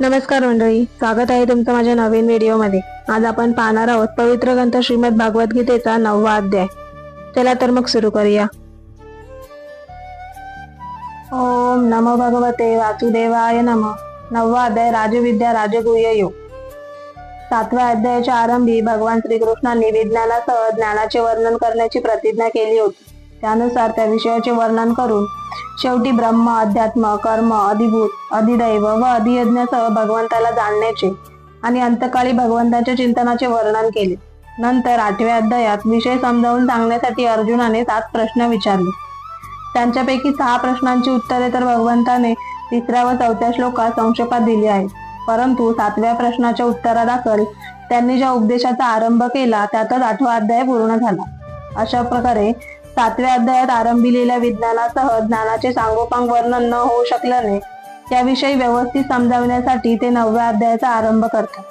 नमस्कार मंडळी स्वागत आहे तुमचं माझ्या नवीन व्हिडिओमध्ये. आज आपण पाहणार आहोत पवित्र ग्रंथ श्रीमद भागवत गीतेचा नववा अध्याय. चला तर मग सुरू करूया. ओम नमो भगवते वासुदेवाय नम. नववा अध्याय राजविद्या राजगुह्य योग सातव्या अध्यायाच्या आरंभी भगवान श्रीकृष्णांनी विज्ञानासह ज्ञानाचे वर्णन करण्याची प्रतिज्ञा केली होती. त्यानुसार त्या विषयाचे वर्णन करून शेवटी ब्रह्म अध्यात्म कर्म अधिभूत अधिदैव व अधियज्ञासह भगवंताला जाणण्याचे आणि अंतकाळी भगवंताच्या चिंतनाचे वर्णन केले. नंतर आठव्या अध्यायात विषय समजावून सांगण्यासाठी अर्जुनाने सात प्रश्न विचारले. त्यांच्यापैकी सहा प्रश्नांची उत्तरे तर भगवंताने तिसऱ्या व चौथ्या श्लोकात संक्षेपात दिली आहेत. परंतु सातव्या प्रश्नाच्या उत्तरादाखल त्यांनी ज्या उपदेशाचा आरंभ केला त्यातच आठवा अध्याय पूर्ण झाला. अशा प्रकारे सातव्या अध्यायात आरंभिलेल्या विज्ञानासह ज्ञानाचे सांगोपांग वर्णन न होऊ शकल्याने त्याविषयी व्यवस्थित समजावण्यासाठी ते नवव्या अध्यायाचा आरंभ करतात.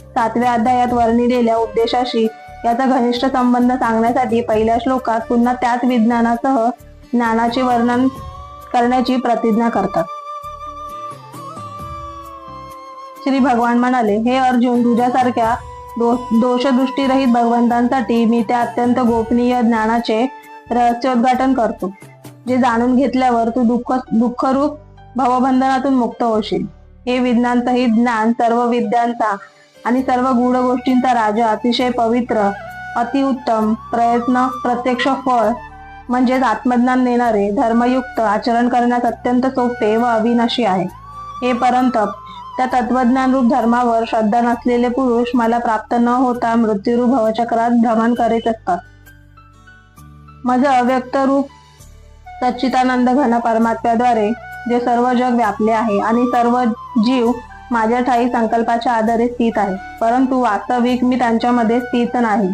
सातव्या अध्यायात वर्णिलेल्या उपदेशाशी याचा घनिष्ठ संबंध सांगण्यासाठी पहिल्या श्लोकात पुन्हा त्याच विज्ञानासह ज्ञानाचे वर्णन करण्याची प्रतिज्ञा करतात. श्री भगवान म्हणाले हे अर्जुन तुझ्यासारख्या दो- दोषदृष्टीरहित भगवंतांसाठी मी त्या अत्यंत गोपनीय ज्ञानाचे रहस्योद्घाटन करतो. जे जाणून घेतल्यावर तू दुःख दुःखरूप भवबंधनातून मुक्त होशील. हे विज्ञान हे ज्ञान सर्व विद्यांचा आणि सर्व गूढ गोष्टींचा राजा अतिशय पवित्र अतिउत्तम प्रयत्न प्रत्यक्ष फळ म्हणजेच आत्मज्ञान देणारे धर्मयुक्त आचरण करण्यास अत्यंत सोपे व अविनाशी आहे. हे परंतप त्या तत्वज्ञान रूप धर्मावर श्रद्धा नसलेले पुरुष मला प्राप्त न होता मृत्यूरूप भवचक्रात भ्रमण करीत असतात. माझं अव्यक्त रूप सच्चिदानंद घन परमात्म्याद्वारे जे सर्व जग व्यापले आहे आणि सर्व जीव माझ्या ठाई संकल्पाच्या आधारे स्थित आहे परंतु वास्तविक मी त्यांच्यामध्ये स्थित नाही.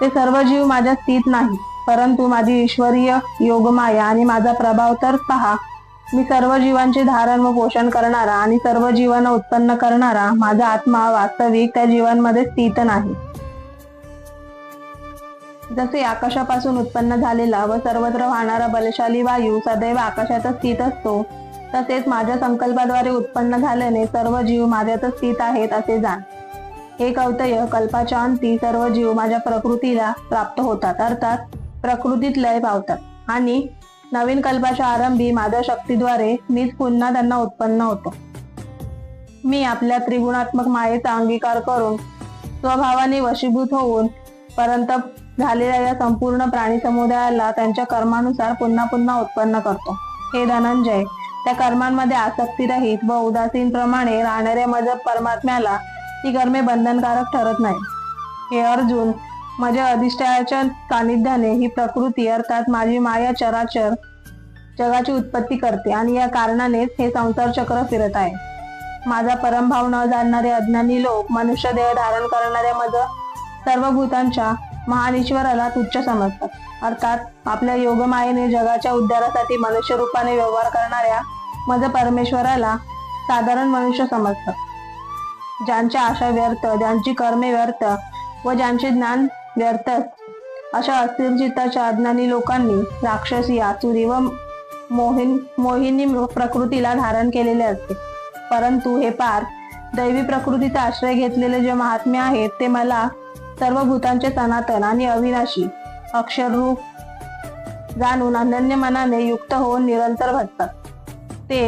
ते सर्व जीव माझ्या स्थित नाही परंतु माझी ईश्वरीय योगमाया आणि माझा प्रभाव तर पहा. मी सर्व जीवांचे धारण व पोषण करणारा आणि सर्व जीवांना उत्पन्न करणारा माझा आत्मा वास्तविक त्या जीवांमध्ये स्थित नाही. जसे आकाशापासून उत्पन्न झालेला व सर्वत्र वाहणारा बलशाली वायू सदैव आकाशातच स्थित असतो तसेच माझ्या संकल्पाद्वारे उत्पन्न झाल्याने सर्व जीव माझ्यातच स्थित आहेत असे जाण. हे कौतय कल्पाच्या अंती सर्व जीव माझ्या प्रकृतीला प्राप्त होतात अर्थात प्रकृतीत लय पावतात. आणि नवीन कल्पाच्या आरंभी माझ्या शक्तीद्वारे मीच पुन्हा त्यांना उत्पन्न होतो. मी आपल्या त्रिगुणात्मक मायेचा अंगीकार करून स्वभावाने वशीभूत होऊन परंत झालेल्या या संपूर्ण प्राणी समुदायाला त्यांच्या कर्मानुसार पुन्हा पुन्हा उत्पन्न करतो. हे धनंजय त्या कर्मांमध्ये आसक्ती रहित व उदासीन प्रमाणे राहणाऱ्या मजब परमात्म्याला ती कर्मे बंधनकारक ठरत नाही. हे अर्जुन माझ्या अधिष्ठायाच्या सानिध्याने ही प्रकृती अर्थात माझी माया चराचर जगाची उत्पत्ती करते आणि या कारणानेच हे संसार चक्र फिरत आहे. माझा परमभाव न जाणणारे अज्ञानी लोक मनुष्य देह धारण करणाऱ्या मज सर्व भूतांच्या महान ईश्वराला तुच्छ समजतात. अर्थात आपल्या योगमायेने जगाच्या उद्धारासाठी मनुष्य रूपाने व्यवहार करणाऱ्या मज परमेश्वराला साधारण मनुष्य समजतात. ज्यांच्या आशा व्यर्थ ज्यांची कर्मे व्यर्थ व ज्यांचे ज्ञान व्यर्थ अशा अस्थिर चित्ताच्या अज्ञानी लोकांनी राक्षसी आसुरी व मोहिन मोहिनी प्रकृतीला धारण केलेले असते. परंतु हे पार दैवी प्रकृतीचा आश्रय घेतलेले जे महात्मे आहेत ते मला सर्व भूतांचे सनातन आणि अविनाशी अक्षररूप जाणून अनन्य मनाने युक्त होऊन निरंतर भटतात ते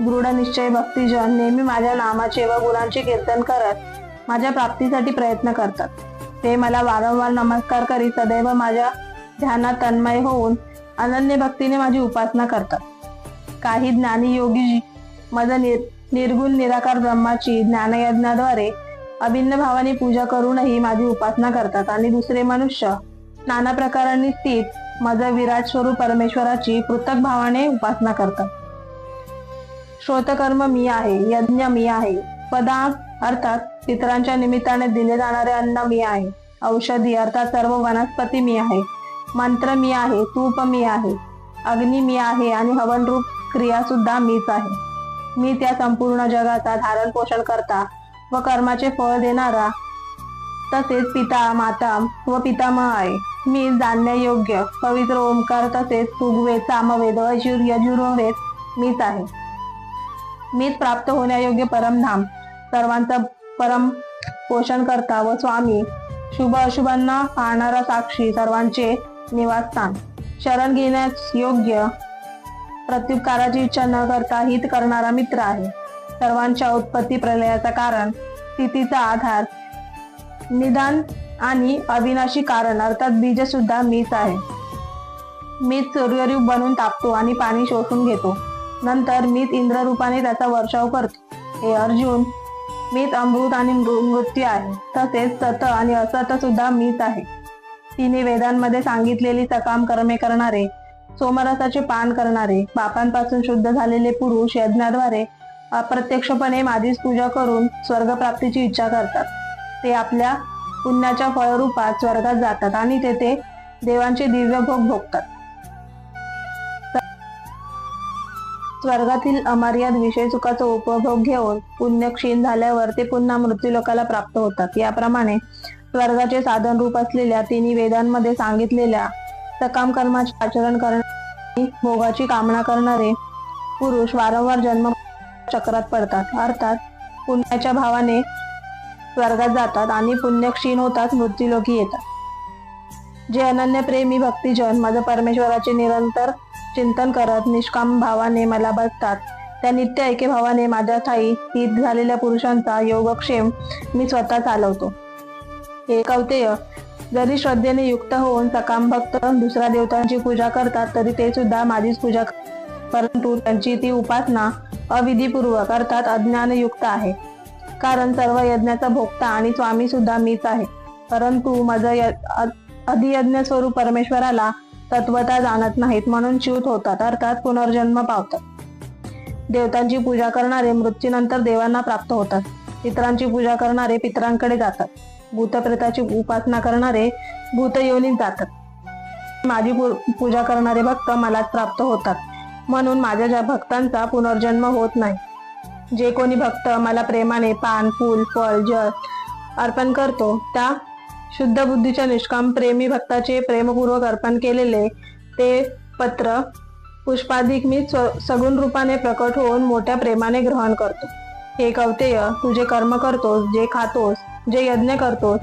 दृढ निश्चय भक्तिजन नेहमी माझ्या नामाचे व गुणांचे कीर्तन करत माझ्या प्राप्तीसाठी प्रयत्न करतात. ते मला वारंवार नमस्कार करीत सदैव माझ्या ध्यानात तन्मय होऊन अनन्य भक्तीने माझी उपासना करतात. काही ज्ञानी योगी माझा निर्गुण निराकार ब्रह्माची ज्ञानयज्ञाद्वारे अभिन्न भावाने पूजा करूनही माझी उपासना करतात. आणि दुसरे मनुष्य नाना प्रकारांनी स्थित माझा विराट स्वरूप परमेश्वराची पृथक भावाने उपासना करतात. श्रोतकर्म मी आहे यज्ञ मी आहे पदा अर्थात पितरांच्या निमित्ताने दिले जाणारे अन्न मी आहे औषधी अर्थात सर्व वनस्पती मी आहे मंत्र मी आहे तूप मी आहे अग्नी मी आहे आणि हवनरूप क्रिया सुद्धा मीच आहे. मी त्या संपूर्ण जगाचा धारण पोषण करता व कर्माचे फळ देणारा. तसेच पिता माता व पितामह आहे. मी जाणण्यायोग्य पवित्र ओंकार तसेच ऋग्वेद सामवेद अजुर यजुर्वेद मीच आहे. मीच प्राप्त होण्यायोग्य परमधाम सर्वांचा परम पोषण करता व स्वामी शुभ अशुभांना पाहणारा साक्षी सर्वांचे निवासस्थान. शरण घेण्यास योग्य प्रत्युपकाराची इच्छा न करता हित करणारा मित्र आहे. सर्वांच्या उत्पत्ती प्रलयाचा कारण स्थितीचा आधार निदान आणि अविनाशी कारण. अर्थात बीज सुद्धा मीच आहे. मीच सूर्यरूप बनून तापतो आणि पाणी शोषून घेतो. नंतर मीच इंद्ररूपाने त्याचा वर्षाव करतो. हे अर्जुन मीच अमृत आणि मृत्यू आहे. तसेच सत आणि असत सुद्धा मीच आहे. तिने वेदांमध्ये सांगितलेली सकाम कर्मे करणारे सोमरसाचे पान करणारे पापांपासून शुद्ध झालेले पुरुष यज्ञाद्वारे अप्रत्यक्षपणे माझीच पूजा करून स्वर्गप्राप्तीची इच्छा करतात. ते आपल्या पुण्याच्या फळरूपात स्वर्गात जातात आणि तेथे देवांचे दिव्य भोग भोगतात. स्वर्गातील अमर्याद विषय सुखाचा उपभोग घेऊन पुण्य क्षीण झाल्यावर ते पुन्हा मृत्यूलोकाला प्राप्त होतात. याप्रमाणे स्वर्गाचे साधन रूप असलेल्या तिन्ही वेदांमध्ये सांगितलेल्या सकाम कर्माचे आचरण करणारे भोगाची कामना करणारे पुरुष वारंवार जन्म चक्रात पडतात. अर्थात पुण्याच्या भावाने स्वर्गात जातात आणि पुण्य क्षीण होतात मृत्यूलोकी येतात. जे अनन्य प्रेमी भक्तिजन माझं परमेश्वराचे निरंतर चिंतन करत निष्काम भावाने मला बसतात. त्या नित्य ऐके भावाने माझ्या ठाई हित झालेल्या पुरुषांचा योगक्षेम मी स्वतः चालवतो. हे कवतेय जरी श्रद्धेने युक्त होऊन सकाम भक्त दुसऱ्या देवतांची पूजा करतात तरी ते सुद्धा माझीच पूजा परंतु त्यांची ती उपासना अविधीपूर्वक अर्थात अज्ञानयुक्त आहे. कारण सर्व यज्ञाचा भोक्ता आणि स्वामी सुद्धा मीच आहे. परंतु माझं अधियज्ञ स्वरूप परमेश्वराला तत्वता जाणत नाहीत म्हणून च्युत होतात अर्थात पुनर्जन्म पावतात. देवतांची पूजा करणारे मृत्यूनंतर देवांना प्राप्त होतात. इतरांची पूजा करणारे पितरांकडे जातात. भूतप्रेताची उपासना करणारे भूतयोनीत जातात. माझी पूजा करणारे भक्त मलाच प्राप्त होतात. म्हणून माझ्या ज्या भक्तांचा पुनर्जन्म होत नाही. जे कोणी भक्त मला प्रेमाने पान फूल फळ जल अर्पण करतो त्या शुद्ध बुद्धीच्या निष्काम प्रेमी भक्ताचे प्रेमपूर्वक अर्पण केलेले ते पत्र पुष्पाधिक मी सगुण रूपाने प्रकट होऊन मोठ्या प्रेमाने ग्रहण करतो. हे कवतेय तू जे कर्म करतोस जे खातोस जे यज्ञ करतोस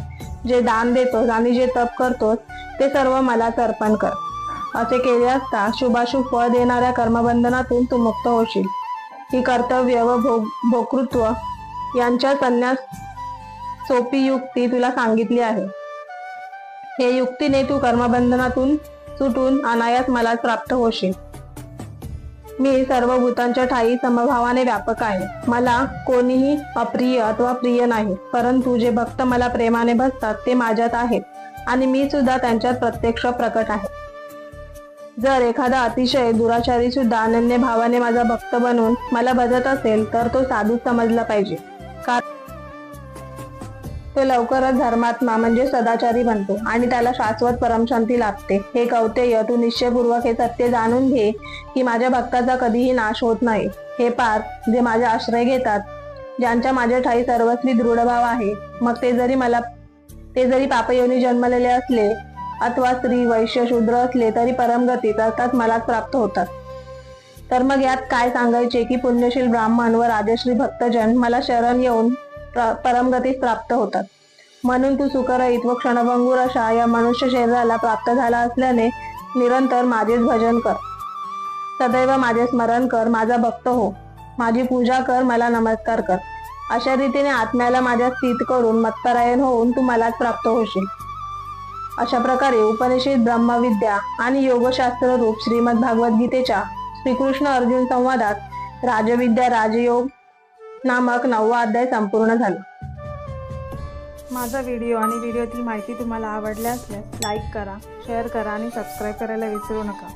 जे दान देतोस आणि जे तप करतोस ते सर्व मलाच अर्पण कर. असे केले असता शुभाशुभ फळ देणाऱ्या कर्मबंधनातून तू मुक्त होशील. ही कर्तव्य व भोग भोक्तृत्व यांच्या संन्यास सोपी युक्ती तुला सांगितली आहे. हे युक्तीने तू कर्मबंधनातून सुटून अनायास मला प्राप्त होशील. मी सर्व भूतांच्या ठाई समभावाने व्यापक आहे. मला कोणीही अप्रिय अथवा प्रिय नाही परंतु जे भक्त मला प्रेमाने बसतात ते माझ्यात आहेत आणि मी सुद्धा त्यांच्यात प्रत्यक्ष प्रकट आहे. जर एखादा अतिशय दुराचारी सुद्धा अनन्य भावाने माझा भक्त बनून मला बजत असेल तर तो साधूच समजला पाहिजे. तो लवकरच धर्मात्मा म्हणजे सदाचारी बनतो आणि त्याला शाश्वत परमशांती लाभते. हे कौतेय तू निश्चयपूर्वक हे सत्य जाणून घे की माझ्या भक्ताचा कधीही नाश होत नाही. हे पार जे माझे आश्रय घेतात ज्यांच्या माझ्या ठाई सर्वस्वी दृढभाव आहे मग ते जरी मला ते जरी पापयोनी जन्मलेले असले अथवा स्त्री वैश्य शूद्र असले तरी परमगतीत अर्थात मलाच प्राप्त होतात. तर मग यात काय सांगायचे की पुण्यशील ब्राह्मण व राजश्री भक्तजन मला शरण येऊन परमगतीस प्राप्त होतात. म्हणून तू सुखरहित व क्षणभंगूर अशा या मनुष्य शरीराला प्राप्त झाला असल्याने निरंतर माझेच भजन कर. सदैव माझे स्मरण कर माझा भक्त हो. माझी पूजा कर मला नमस्कार कर. अशा रीतीने आत्म्याला माझ्या स्थित करून मत्परायण होऊन तू मलाच प्राप्त होशील. अशा प्रकारे उपनिषद ब्रह्मविद्या आणि योगशास्त्र रूप श्रीमद भागवत गीतेच्या श्रीकृष्ण अर्जुन संवादात राजविद्या राजयोग नामक नववा अध्याय संपूर्ण झाला. माझा व्हिडिओ आणि व्हिडिओतील माहिती तुम्हाला आवडल्या असल्यास लाईक करा शेअर करा आणि सबस्क्राईब करायला विसरू नका.